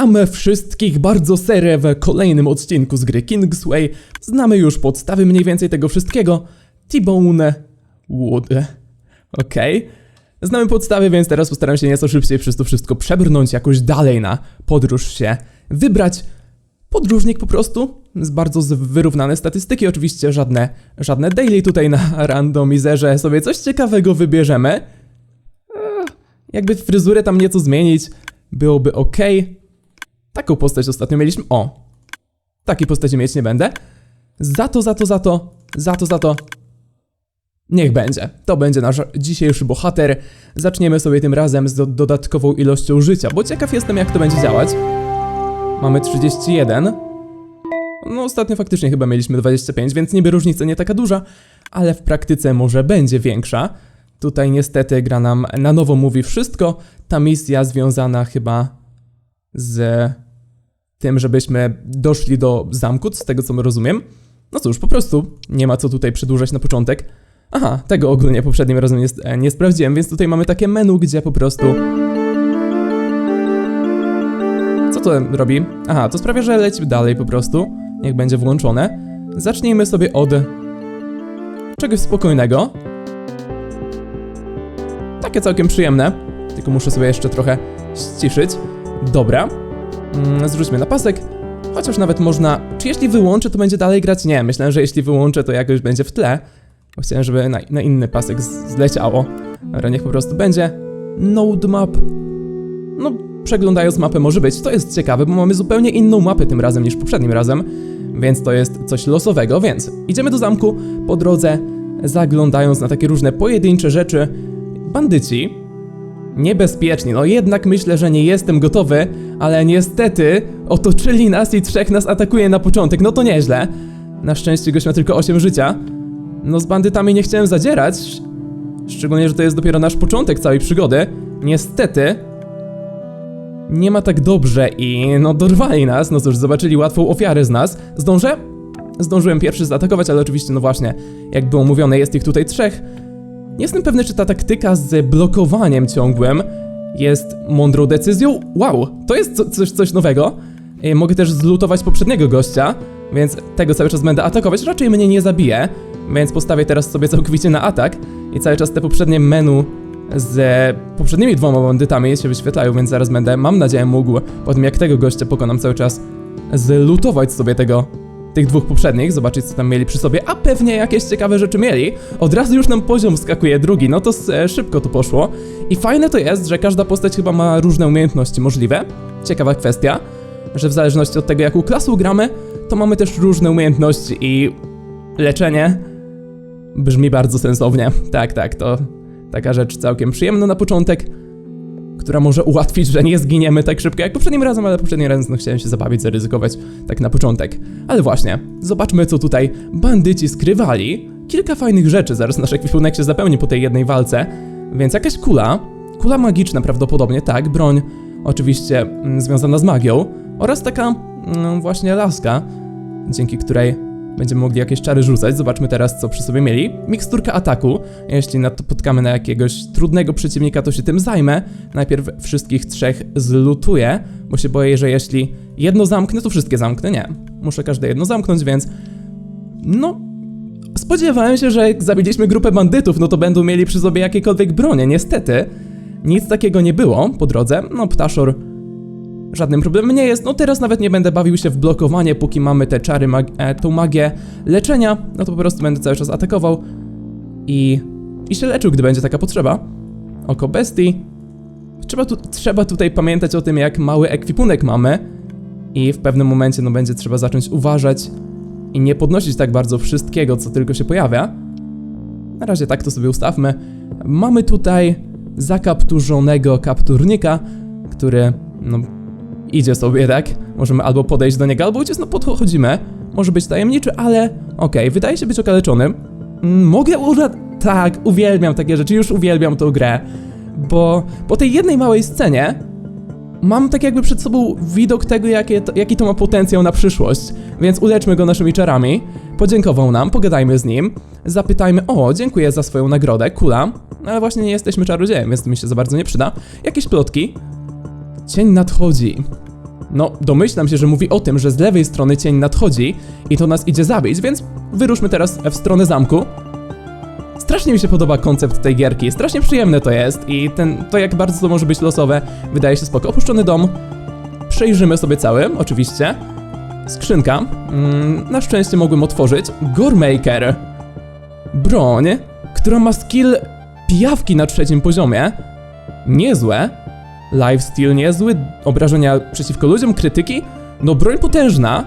A my wszystkich bardzo serę w kolejnym odcinku z gry Kingsway. Znamy już podstawy mniej więcej tego wszystkiego. T-Bone Wood. Okej. Znamy podstawy, więc teraz postaram się nieco szybciej przez to wszystko przebrnąć jakoś dalej na podróż się wybrać. Podróżnik po prostu, z bardzo wyrównane statystyki, oczywiście żadne, żadne daily tutaj na randomizerze sobie coś ciekawego wybierzemy. Eee, jakby fryzurę tam nieco zmienić, byłoby ok. Taką postać ostatnio mieliśmy. O! Takiej postaci mieć nie będę. Za to, za to, za to, za to, za to. Niech będzie. To będzie nasz dzisiejszy bohater. Zaczniemy sobie tym razem z do dodatkową ilością życia, bo ciekaw jestem, jak to będzie działać. Mamy 31. No, ostatnio faktycznie chyba mieliśmy 25, więc niby różnica nie taka duża, ale w praktyce może będzie większa. Tutaj niestety gra nam na nowo mówi wszystko. Ta misja związana chyba z tym, żebyśmy doszli do zamku, z tego co my rozumiem. No cóż, po prostu nie ma co tutaj przedłużać na początek. Aha, tego ogólnie poprzednim razem nie, e, nie sprawdziłem, więc tutaj mamy takie menu, gdzie po prostu... Co to robi? Aha, to sprawia, że leci dalej po prostu. Niech będzie włączone. Zacznijmy sobie od czegoś spokojnego. Takie całkiem przyjemne. Tylko muszę sobie jeszcze trochę ściszyć. Dobra. Mm, zrzućmy na pasek. Chociaż nawet można... Czy jeśli wyłączę, to będzie dalej grać? Nie, myślałem, że jeśli wyłączę, to jakoś będzie w tle. Bo chciałem, żeby na, na inny pasek zleciało. Dobra, niech po prostu będzie. Node map. No, przeglądając mapę może być. To jest ciekawe, bo mamy zupełnie inną mapę tym razem niż poprzednim razem. Więc to jest coś losowego, więc idziemy do zamku po drodze, zaglądając na takie różne pojedyncze rzeczy. Bandyci. Niebezpieczni, no jednak myślę, że nie jestem gotowy, ale niestety otoczyli nas i trzech nas atakuje na początek, no to nieźle. Na szczęście gość ma tylko 8 życia. No z bandytami nie chciałem zadzierać, szczególnie, że to jest dopiero nasz początek całej przygody. Niestety, nie ma tak dobrze i no dorwali nas, no cóż, zobaczyli łatwą ofiarę z nas. Zdążę? Zdążyłem pierwszy zaatakować, ale oczywiście, no właśnie, jak było mówione, jest ich tutaj trzech. Nie jestem pewny, czy ta taktyka z blokowaniem ciągłym jest mądrą decyzją. Wow, to jest co, coś, coś nowego. E, Mogę też zlutować poprzedniego gościa, więc tego cały czas będę atakować. Raczej mnie nie zabije, więc postawię teraz sobie całkowicie na atak i cały czas te poprzednie menu z poprzednimi dwoma bandytami się wyświetlają, więc zaraz będę, mam nadzieję, mógł po tym jak tego gościa pokonam cały czas zlutować sobie tego tych dwóch poprzednich, zobaczyć co tam mieli przy sobie, a pewnie jakieś ciekawe rzeczy mieli. Od razu już nam poziom wskakuje drugi, no to e, szybko to poszło. I fajne to jest, że każda postać chyba ma różne umiejętności możliwe. Ciekawa kwestia, że w zależności od tego jaką klasą gramy, to mamy też różne umiejętności i leczenie brzmi bardzo sensownie. Tak, tak, to taka rzecz całkiem przyjemna na początek która może ułatwić, że nie zginiemy tak szybko jak poprzednim razem, ale poprzednim razem no, chciałem się zabawić, zaryzykować tak na początek. Ale właśnie, zobaczmy co tutaj bandyci skrywali. Kilka fajnych rzeczy, zaraz nasz ekwipunek się zapełni po tej jednej walce. Więc jakaś kula, kula magiczna prawdopodobnie, tak, broń oczywiście mm, związana z magią oraz taka mm, właśnie laska, dzięki której będziemy mogli jakieś czary rzucać. Zobaczmy teraz, co przy sobie mieli. Miksturka ataku. Jeśli napotkamy na jakiegoś trudnego przeciwnika, to się tym zajmę. Najpierw wszystkich trzech zlutuję, bo się boję, że jeśli jedno zamknę, to wszystkie zamknę. Nie. Muszę każde jedno zamknąć, więc... No... Spodziewałem się, że jak zabiliśmy grupę bandytów, no to będą mieli przy sobie jakiekolwiek bronie. Niestety, nic takiego nie było po drodze. No, ptaszor żadnym problemem nie jest. No teraz nawet nie będę bawił się w blokowanie, póki mamy te czary, mag e, tą magię leczenia, no to po prostu będę cały czas atakował i, i się leczył, gdy będzie taka potrzeba. Oko bestii. Trzeba, tu, trzeba tutaj pamiętać o tym, jak mały ekwipunek mamy i w pewnym momencie no będzie trzeba zacząć uważać i nie podnosić tak bardzo wszystkiego, co tylko się pojawia. Na razie tak to sobie ustawmy. Mamy tutaj zakapturzonego kapturnika, który no idzie sobie, tak? Możemy albo podejść do niego, albo uciec, no podchodzimy. Może być tajemniczy, ale okej, wydaje się być okaleczonym. Mm, Mogę użyć... Tak, uwielbiam takie rzeczy, już uwielbiam tą grę. Bo po tej jednej małej scenie mam tak jakby przed sobą widok tego, jakie to, jaki to ma potencjał na przyszłość. Więc uleczmy go naszymi czarami. Podziękował nam, pogadajmy z nim. Zapytajmy, o, dziękuję za swoją nagrodę, kula. Ale właśnie nie jesteśmy czarodziejem, więc mi się za bardzo nie przyda. Jakieś plotki. Cień nadchodzi. No, domyślam się, że mówi o tym, że z lewej strony cień nadchodzi i to nas idzie zabić, więc wyruszmy teraz w stronę zamku. Strasznie mi się podoba koncept tej gierki, strasznie przyjemne to jest i ten, to jak bardzo to może być losowe, wydaje się spoko. Opuszczony dom, przejrzymy sobie cały, oczywiście. Skrzynka, mm, na szczęście mogłem otworzyć. Goremaker, broń, która ma skill pijawki na trzecim poziomie. Niezłe. Lifesteal niezły, obrażenia przeciwko ludziom, krytyki. No broń potężna,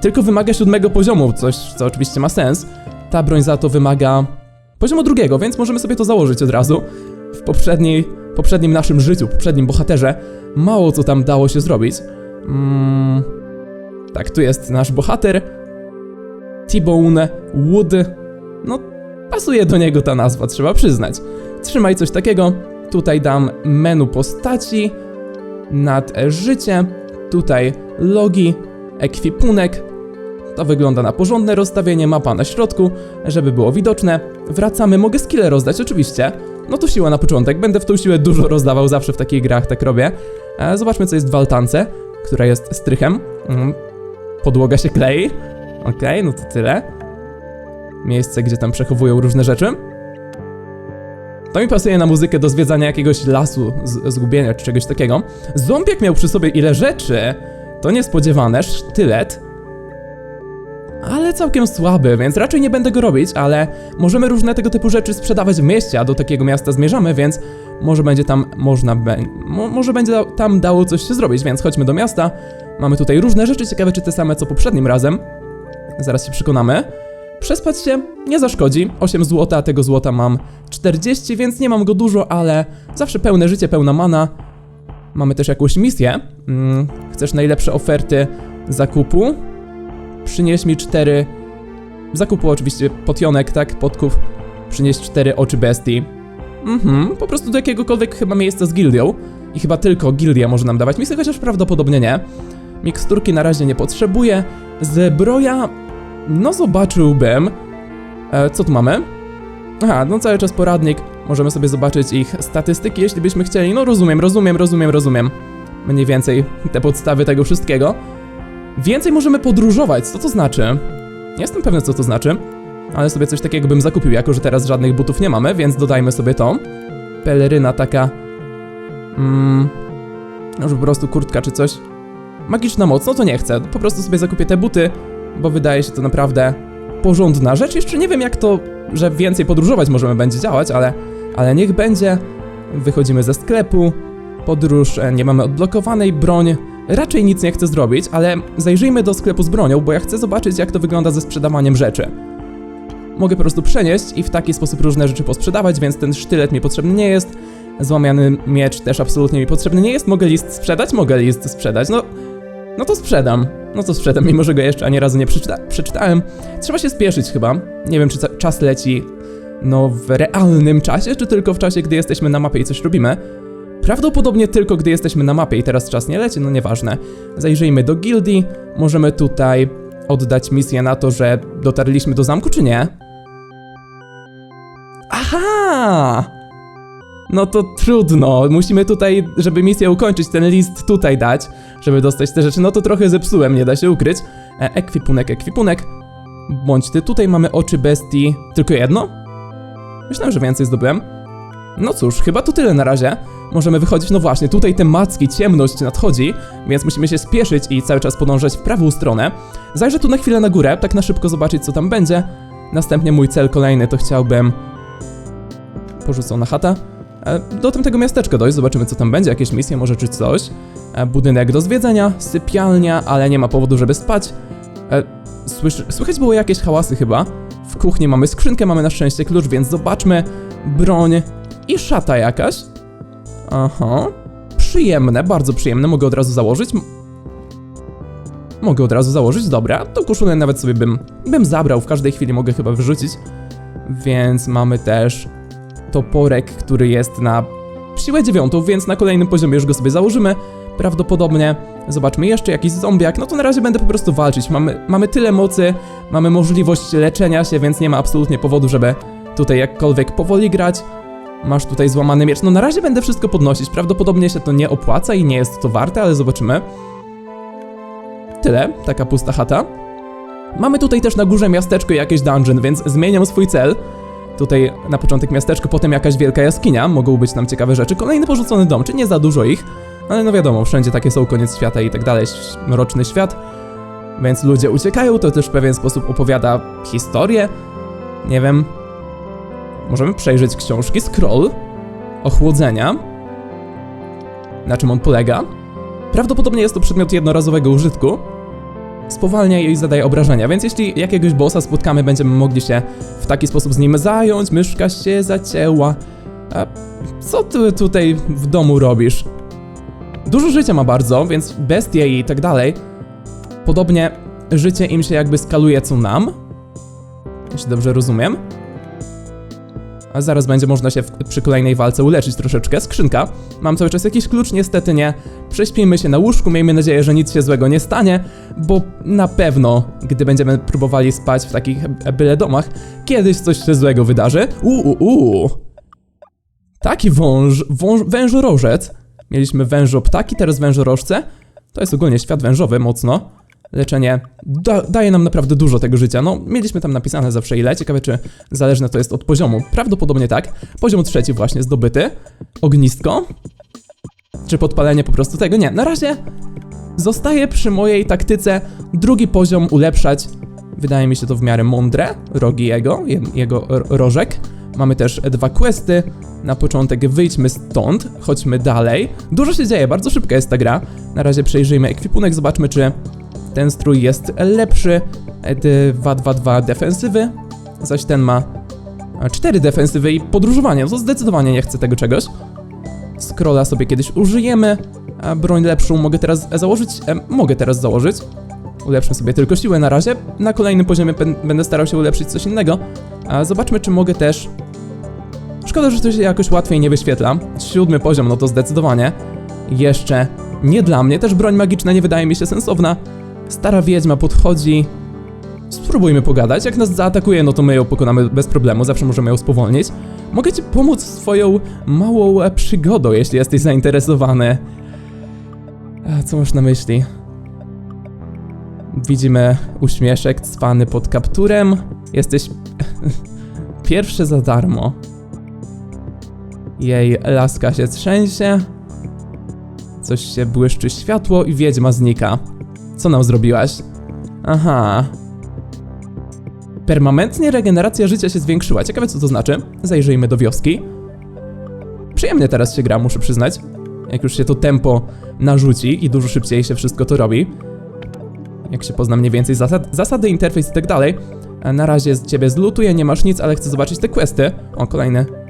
tylko wymaga siódmego poziomu, coś co oczywiście ma sens. Ta broń za to wymaga poziomu drugiego, więc możemy sobie to założyć od razu. W poprzedniej, poprzednim naszym życiu, poprzednim bohaterze, mało co tam dało się zrobić. Mm, tak, tu jest nasz bohater. T-Bone Wood. No, pasuje do niego ta nazwa, trzeba przyznać. Trzymaj coś takiego. Tutaj dam menu postaci, nad życie, tutaj logi, ekwipunek. To wygląda na porządne rozstawienie, mapa na środku, żeby było widoczne. Wracamy, mogę skille rozdać, oczywiście. No to siła na początek, będę w tą siłę dużo rozdawał, zawsze w takich grach tak robię. E, zobaczmy co jest w altance, która jest strychem. Mm, Podłoga się klei. Okej, no to tyle. Miejsce, gdzie tam przechowują różne rzeczy. To mi pasuje na muzykę do zwiedzania jakiegoś lasu, zgubienia czy czegoś takiego. Ząbek miał przy sobie ile rzeczy! To niespodziewane, sztylet. Ale całkiem słaby, więc raczej nie będę go robić, ale możemy różne tego typu rzeczy sprzedawać w mieście, a do takiego miasta zmierzamy, więc może będzie tam można może będzie da, tam dało coś się zrobić, więc chodźmy do miasta. Mamy tutaj różne rzeczy, ciekawe czy te same co poprzednim razem. Zaraz się przekonamy. Przespać się nie zaszkodzi. 8 złota, a tego złota mam 40, więc nie mam go dużo, ale zawsze pełne życie, pełna mana. Mamy też jakąś misję. Mm, chcesz najlepsze oferty zakupu? Przynieś mi 4 zakupu oczywiście potionek, tak? Podków. Przynieś 4 oczy bestii. Mhm, po prostu do jakiegokolwiek chyba miejsca z gildią. I chyba tylko gildia może nam dawać misję, chociaż prawdopodobnie nie. Miksturki na razie nie potrzebuję. Zbroja no zobaczyłbym. E, co tu mamy? Aha, no cały czas poradnik. Możemy sobie zobaczyć ich statystyki, jeśli byśmy chcieli. No rozumiem, rozumiem, rozumiem, rozumiem. Mniej więcej te podstawy tego wszystkiego. Więcej możemy podróżować, co to znaczy? Nie jestem pewny, co to znaczy. Ale sobie coś takiego bym zakupił, jako że teraz żadnych butów nie mamy, więc dodajmy sobie to. Peleryna taka... Mm, może po prostu kurtka czy coś. Magiczna moc, no to nie chcę. Po prostu sobie zakupię te buty bo wydaje się to naprawdę porządna rzecz. Jeszcze nie wiem, jak to, że więcej podróżować możemy będzie działać, ale, ale niech będzie. Wychodzimy ze sklepu, podróż e, nie mamy odblokowanej, broń. Raczej nic nie chcę zrobić, ale zajrzyjmy do sklepu z bronią, bo ja chcę zobaczyć, jak to wygląda ze sprzedawaniem rzeczy. Mogę po prostu przenieść i w taki sposób różne rzeczy posprzedawać, więc ten sztylet mi potrzebny nie jest. Złamiany miecz też absolutnie mi potrzebny nie jest. Mogę list sprzedać? Mogę list sprzedać. No, no to sprzedam. No to sprzedam, mimo że go jeszcze ani razu nie przeczyta przeczytałem. Trzeba się spieszyć chyba. Nie wiem, czy czas leci no w realnym czasie, czy tylko w czasie, gdy jesteśmy na mapie i coś robimy. Prawdopodobnie tylko gdy jesteśmy na mapie i teraz czas nie leci, no nieważne. Zajrzyjmy do gildii. Możemy tutaj oddać misję na to, że dotarliśmy do zamku, czy nie? Aha! No to trudno. Musimy tutaj, żeby misję ukończyć, ten list tutaj dać, żeby dostać te rzeczy. No to trochę zepsułem, nie da się ukryć. E, ekwipunek, ekwipunek. Bądź ty, tutaj mamy oczy bestii. Tylko jedno? Myślałem, że więcej zdobyłem. No cóż, chyba to tyle na razie. Możemy wychodzić, no właśnie, tutaj te macki, ciemność nadchodzi, więc musimy się spieszyć i cały czas podążać w prawą stronę. Zajrzę tu na chwilę na górę, tak na szybko zobaczyć co tam będzie. Następnie mój cel kolejny to chciałbym... Porzucona chata. E, do tamtego miasteczka dojść, zobaczymy co tam będzie, jakieś misje może czy coś. E, budynek do zwiedzenia, sypialnia, ale nie ma powodu, żeby spać. E, słysz, słychać było jakieś hałasy chyba. W kuchni mamy skrzynkę, mamy na szczęście klucz, więc zobaczmy. Broń i szata jakaś. Aha. Przyjemne, bardzo przyjemne, mogę od razu założyć. Mogę od razu założyć, dobra. To koszulę nawet sobie bym, bym zabrał, w każdej chwili mogę chyba wyrzucić. Więc mamy też toporek, który jest na siłę dziewiątą, więc na kolejnym poziomie już go sobie założymy. Prawdopodobnie zobaczmy jeszcze jakiś zombiak, no to na razie będę po prostu walczyć. Mamy, mamy tyle mocy, mamy możliwość leczenia się, więc nie ma absolutnie powodu, żeby tutaj jakkolwiek powoli grać. Masz tutaj złamany miecz. No na razie będę wszystko podnosić. Prawdopodobnie się to nie opłaca i nie jest to warte, ale zobaczymy. tyle, taka pusta chata. Mamy tutaj też na górze miasteczko jakieś dungeon, więc zmieniam swój cel. Tutaj na początek miasteczko, potem jakaś wielka jaskinia, mogą być tam ciekawe rzeczy. Kolejny porzucony dom, czy nie za dużo ich, ale no wiadomo, wszędzie takie są, koniec świata i tak dalej, mroczny świat. Więc ludzie uciekają, to też w pewien sposób opowiada historię. Nie wiem. Możemy przejrzeć książki, scroll, ochłodzenia. Na czym on polega? Prawdopodobnie jest to przedmiot jednorazowego użytku. Spowalnia i zadaje obrażenia, więc jeśli jakiegoś bossa spotkamy, będziemy mogli się w taki sposób z nim zająć. Myszka się zacięła. A co ty tutaj w domu robisz? Dużo życia ma bardzo, więc bestie i tak dalej. Podobnie życie im się jakby skaluje co nam. Jeśli dobrze rozumiem. A zaraz będzie można się w, przy kolejnej walce uleczyć troszeczkę. Skrzynka. Mam cały czas jakiś klucz, niestety nie. Prześpijmy się na łóżku, miejmy nadzieję, że nic się złego nie stanie, bo na pewno, gdy będziemy próbowali spać w takich byle domach, kiedyś coś się złego wydarzy. Uuu, uu. Taki wąż, wąż, wężorożec. Mieliśmy wężoptaki, teraz wężorożce. To jest ogólnie świat wężowy mocno. Leczenie da, daje nam naprawdę dużo tego życia. No, mieliśmy tam napisane zawsze ile. Ciekawe, czy zależne to jest od poziomu. Prawdopodobnie tak. Poziom trzeci właśnie zdobyty. Ognistko. Czy podpalenie po prostu tego? Nie. Na razie zostaję przy mojej taktyce drugi poziom ulepszać. Wydaje mi się to w miarę mądre. Rogi jego, je- jego rożek. Mamy też dwa questy. Na początek wyjdźmy stąd, chodźmy dalej. Dużo się dzieje, bardzo szybka jest ta gra. Na razie przejrzyjmy ekwipunek, zobaczmy czy ten strój jest lepszy. E, 2-2-2 defensywy, zaś ten ma 4 defensywy i podróżowanie. To zdecydowanie nie chcę tego czegoś. Scrolla sobie kiedyś użyjemy. A broń lepszą mogę teraz założyć? E, mogę teraz założyć. Ulepszę sobie tylko siłę na razie. Na kolejnym poziomie będę starał się ulepszyć coś innego. A zobaczmy, czy mogę też. Szkoda, że to się jakoś łatwiej nie wyświetla. Siódmy poziom, no to zdecydowanie. Jeszcze nie dla mnie. Też broń magiczna nie wydaje mi się sensowna. Stara wiedźma podchodzi. Spróbujmy pogadać. Jak nas zaatakuje, no to my ją pokonamy bez problemu. Zawsze możemy ją spowolnić. Mogę ci pomóc swoją małą przygodą, jeśli jesteś zainteresowany. A, co masz na myśli? Widzimy uśmieszek cwany pod kapturem. Jesteś pierwszy za darmo. Jej laska się trzęsie. Coś się błyszczy światło i wiedźma znika. Co nam zrobiłaś? Aha. Permanentnie regeneracja życia się zwiększyła. Ciekawe co to znaczy. Zajrzyjmy do wioski. Przyjemnie teraz się gra, muszę przyznać. Jak już się to tempo narzuci i dużo szybciej się wszystko to robi. Jak się pozna mniej więcej zasad, zasady, interfejs i tak dalej. Na razie z ciebie zlutuję, nie masz nic, ale chcę zobaczyć te questy. O, kolejny.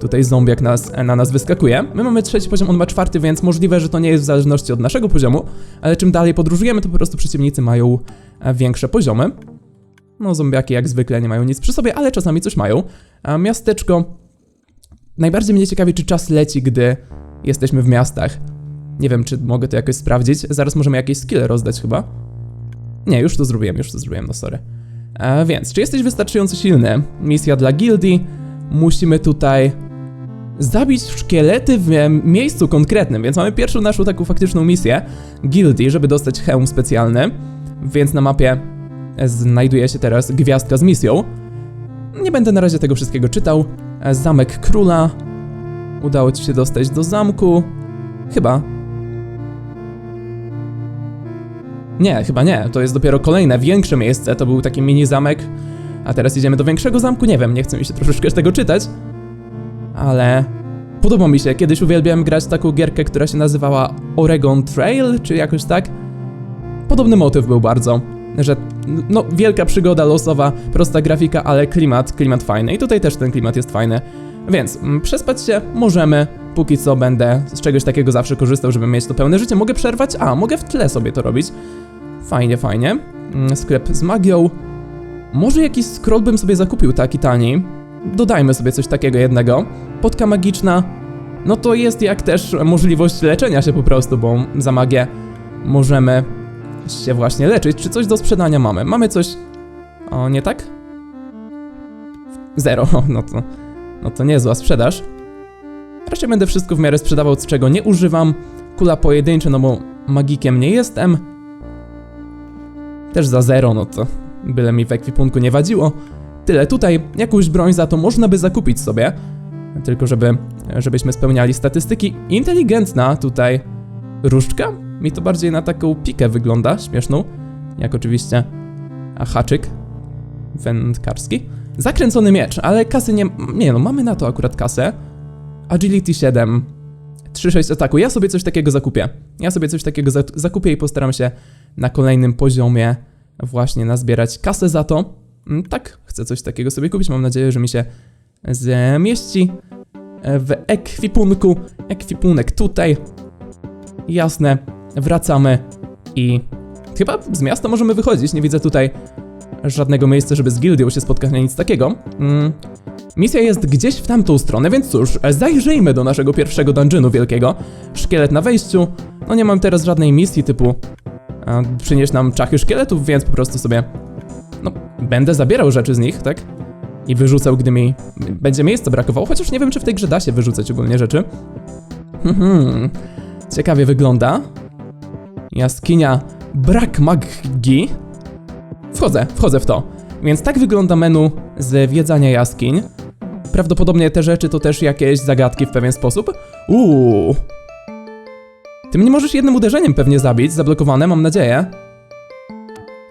Tutaj zombiak nas, na nas wyskakuje. My mamy trzeci poziom, on ma czwarty, więc możliwe, że to nie jest w zależności od naszego poziomu, ale czym dalej podróżujemy, to po prostu przeciwnicy mają e, większe poziomy. No, zombiaki jak zwykle nie mają nic przy sobie, ale czasami coś mają. A miasteczko. Najbardziej mnie ciekawi, czy czas leci, gdy jesteśmy w miastach. Nie wiem, czy mogę to jakoś sprawdzić. Zaraz możemy jakieś skille rozdać chyba. Nie, już to zrobiłem, już to zrobiłem, no sorry. A więc, czy jesteś wystarczająco silny? Misja dla gildii. Musimy tutaj zabić szkielety w e, miejscu konkretnym, więc mamy pierwszą naszą taką faktyczną misję gildii, żeby dostać hełm specjalny. Więc na mapie znajduje się teraz gwiazdka z misją. Nie będę na razie tego wszystkiego czytał. E, Zamek króla. Udało ci się dostać do zamku. Chyba. Nie, chyba nie. To jest dopiero kolejne, większe miejsce. To był taki mini zamek. A teraz idziemy do większego zamku. Nie wiem, nie chcę mi się troszeczkę tego czytać. Ale podoba mi się. Kiedyś uwielbiałem grać taką gierkę, która się nazywała Oregon Trail, czy jakoś tak. Podobny motyw był bardzo. Że no, wielka przygoda losowa, prosta grafika, ale klimat, klimat fajny. I tutaj też ten klimat jest fajny. Więc mm, przespać się możemy. Póki co będę z czegoś takiego zawsze korzystał, żeby mieć to pełne życie. Mogę przerwać? A, mogę w tle sobie to robić. Fajnie, fajnie. Mm, Sklep z magią. Może jakiś scroll bym sobie zakupił taki tani. Dodajmy sobie coś takiego jednego. Potka magiczna. No to jest jak też możliwość leczenia się po prostu, bo za magię możemy się właśnie leczyć. Czy coś do sprzedania mamy? Mamy coś... O, nie tak? Zero, no to... No to niezła sprzedaż. Raczej będę wszystko w miarę sprzedawał, z czego nie używam. Kula pojedyncze, no bo magikiem nie jestem. Też za zero, no to byle mi w ekwipunku nie wadziło. Tyle tutaj, jakąś broń za to można by zakupić sobie. Tylko żeby, żebyśmy spełniali statystyki. Inteligentna tutaj różdżka. Mi to bardziej na taką pikę wygląda, śmieszną. Jak oczywiście a haczyk wędkarski. Zakręcony miecz, ale kasy nie... Nie no, mamy na to akurat kasę. Agility 7. 3-6 ataku. Ja sobie coś takiego zakupię. Ja sobie coś takiego za zakupię i postaram się na kolejnym poziomie właśnie nazbierać kasę za to. Mm, Tak, chcę coś takiego sobie kupić. Mam nadzieję, że mi się zmieści w ekwipunku. Ekwipunek tutaj. Jasne, wracamy i chyba z miasta możemy wychodzić. Nie widzę tutaj żadnego miejsca, żeby z gildią się spotkać, nic takiego. Mm. Misja jest gdzieś w tamtą stronę, więc cóż, zajrzyjmy do naszego pierwszego dungeonu wielkiego. Szkielet na wejściu. No nie mam teraz żadnej misji typu a, przynieś nam czachy szkieletów, więc po prostu sobie no, będę zabierał rzeczy z nich, tak? I wyrzucał, gdy mi będzie miejsca brakowało, chociaż nie wiem, czy w tej grze da się wyrzucać ogólnie rzeczy. Hmm, ciekawie wygląda. Jaskinia Brak Magii. Wchodzę, wchodzę w to. Więc tak wygląda menu zwiedzania jaskiń. Prawdopodobnie te rzeczy to też jakieś zagadki w pewien sposób. Uuu. Ty mnie możesz jednym uderzeniem pewnie zabić, zablokowane, mam nadzieję.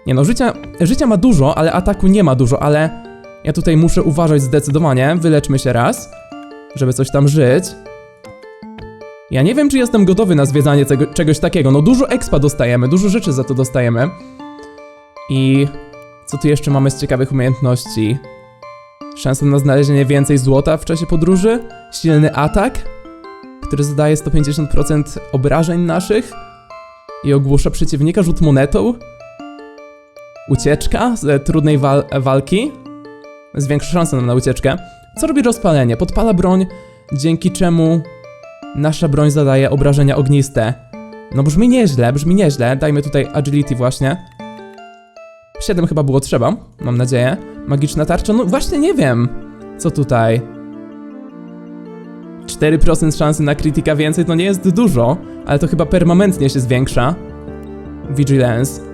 Nie no, życia, życia ma dużo, ale ataku nie ma dużo, ale ja tutaj muszę uważać zdecydowanie. Wyleczmy się raz, żeby coś tam żyć. Ja nie wiem, czy jestem gotowy na zwiedzanie tego, czegoś takiego. No dużo expa dostajemy, dużo rzeczy za to dostajemy. I co tu jeszcze mamy z ciekawych umiejętności? Szansa na znalezienie więcej złota w czasie podróży, silny atak, który zadaje 150% obrażeń naszych i ogłusza przeciwnika, rzut monetą, ucieczka z trudnej wal walki, zwiększa szansę na ucieczkę. Co robi rozpalenie? Podpala broń, dzięki czemu nasza broń zadaje obrażenia ogniste. No brzmi nieźle, brzmi nieźle. Dajmy tutaj agility właśnie. 7 chyba było trzeba, mam nadzieję. Magiczna tarcza, no właśnie nie wiem. Co tutaj? 4% szansy na krytyka więcej to nie jest dużo, ale to chyba permanentnie się zwiększa. Vigilance.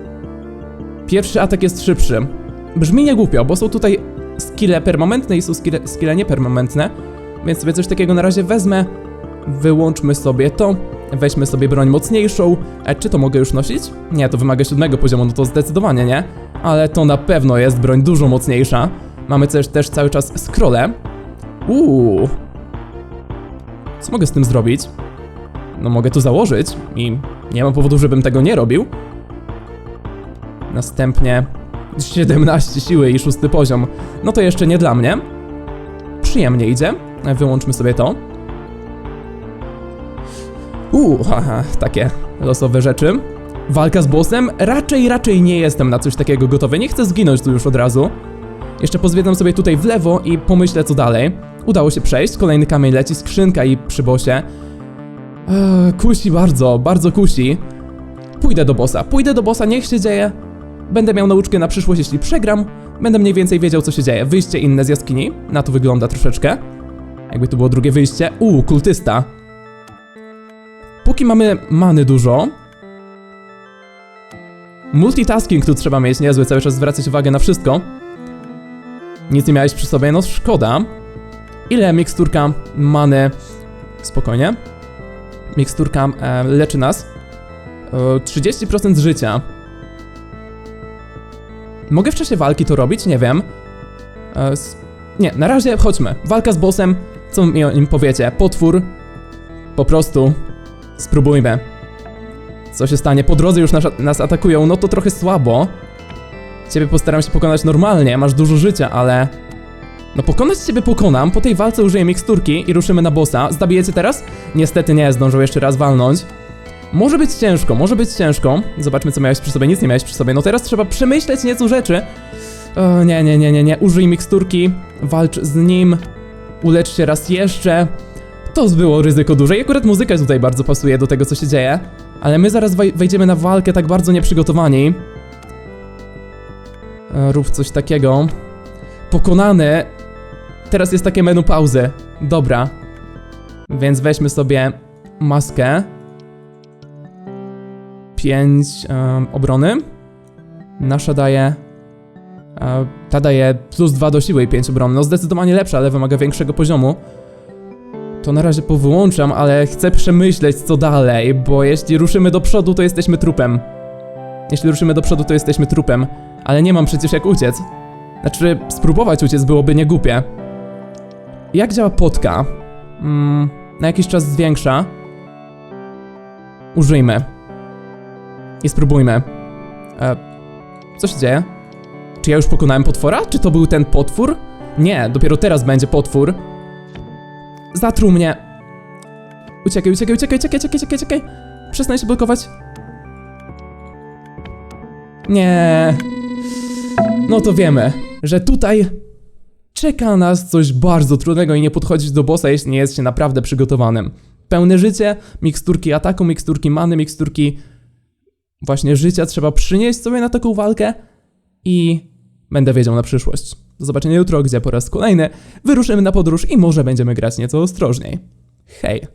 Pierwszy atak jest szybszy. Brzmi niegłupio, bo są tutaj skille permanentne i są skille, skille niepermanentne, więc sobie coś takiego na razie wezmę. Wyłączmy sobie to. Weźmy sobie broń mocniejszą. E, czy to mogę już nosić? Nie, to wymaga siódmego poziomu, no to zdecydowanie nie. Ale to na pewno jest broń dużo mocniejsza. Mamy też, też cały czas scrolle. Uuu. Co mogę z tym zrobić? No mogę tu założyć i nie ma powodu, żebym tego nie robił. Następnie 17 siły i szósty poziom. No to jeszcze nie dla mnie. Przyjemnie idzie. Wyłączmy sobie to. Uuu, haha, takie losowe rzeczy. Walka z bossem? Raczej, raczej nie jestem na coś takiego gotowy. Nie chcę zginąć tu już od razu. Jeszcze pozwiedzam sobie tutaj w lewo i pomyślę co dalej. Udało się przejść, kolejny kamień leci, skrzynka i przy bossie. Eee, kusi bardzo, bardzo kusi. Pójdę do bossa, pójdę do bossa, niech się dzieje. Będę miał nauczkę na przyszłość, jeśli przegram. Będę mniej więcej wiedział, co się dzieje. Wyjście inne z jaskini. Na to wygląda troszeczkę. Jakby to było drugie wyjście. Uuu, kultysta. Póki mamy many dużo. Multitasking tu trzeba mieć niezły, cały czas zwracać uwagę na wszystko. Nic nie miałeś przy sobie, no szkoda. Ile miksturka many... Spokojnie. Miksturka e, leczy nas. E, 30% życia. Mogę w czasie walki to robić? Nie wiem. E, nie, na razie chodźmy. Walka z bossem. Co mi o nim powiecie? Potwór. Po prostu. Spróbujmy. Co się stanie? Po drodze już nas, nas atakują, no to trochę słabo. Ciebie postaram się pokonać normalnie, masz dużo życia, ale... No pokonać ciebie pokonam, po tej walce użyję miksturki i ruszymy na bossa. Zabijecie teraz? Niestety nie, zdążył jeszcze raz walnąć. Może być ciężko, może być ciężko. Zobaczmy co miałeś przy sobie, nic nie miałeś przy sobie. No teraz trzeba przemyśleć nieco rzeczy. O, nie, nie, nie, nie, nie, użyj miksturki, walcz z nim, ulecz się raz jeszcze. To było ryzyko duże i akurat muzyka tutaj bardzo pasuje do tego, co się dzieje. Ale my zaraz wej- wejdziemy na walkę tak bardzo nieprzygotowani. E, Rób coś takiego. Pokonany. Teraz jest takie menu pauzy. Dobra. Więc weźmy sobie maskę. 5 obrony. Nasza daje... E, ta daje plus 2 do siły i 5 obronne. No zdecydowanie lepsza, ale wymaga większego poziomu. To na razie powyłączam, ale chcę przemyśleć co dalej, bo jeśli ruszymy do przodu, to jesteśmy trupem. Jeśli ruszymy do przodu, to jesteśmy trupem, ale nie mam przecież jak uciec. Znaczy, spróbować uciec byłoby niegłupie. Jak działa potka? Mm, na jakiś czas zwiększa. Użyjmy. I spróbujmy. E, co się dzieje? Czy ja już pokonałem potwora? Czy to był ten potwór? Nie, dopiero teraz będzie potwór. Zatruł mnie. Uciekaj, uciekaj, uciekaj, uciekaj, uciekaj, uciekaj, uciekaj. Przestań się blokować. Nie. No to wiemy, że tutaj czeka nas coś bardzo trudnego i nie podchodzić do bossa, jeśli nie jest się naprawdę przygotowanym. Pełne życie, miksturki ataku, miksturki many, miksturki właśnie życia trzeba przynieść sobie na taką walkę i będę wiedział na przyszłość. Do zobaczenia jutro, gdzie po raz kolejny wyruszymy na podróż i może będziemy grać nieco ostrożniej. Hej!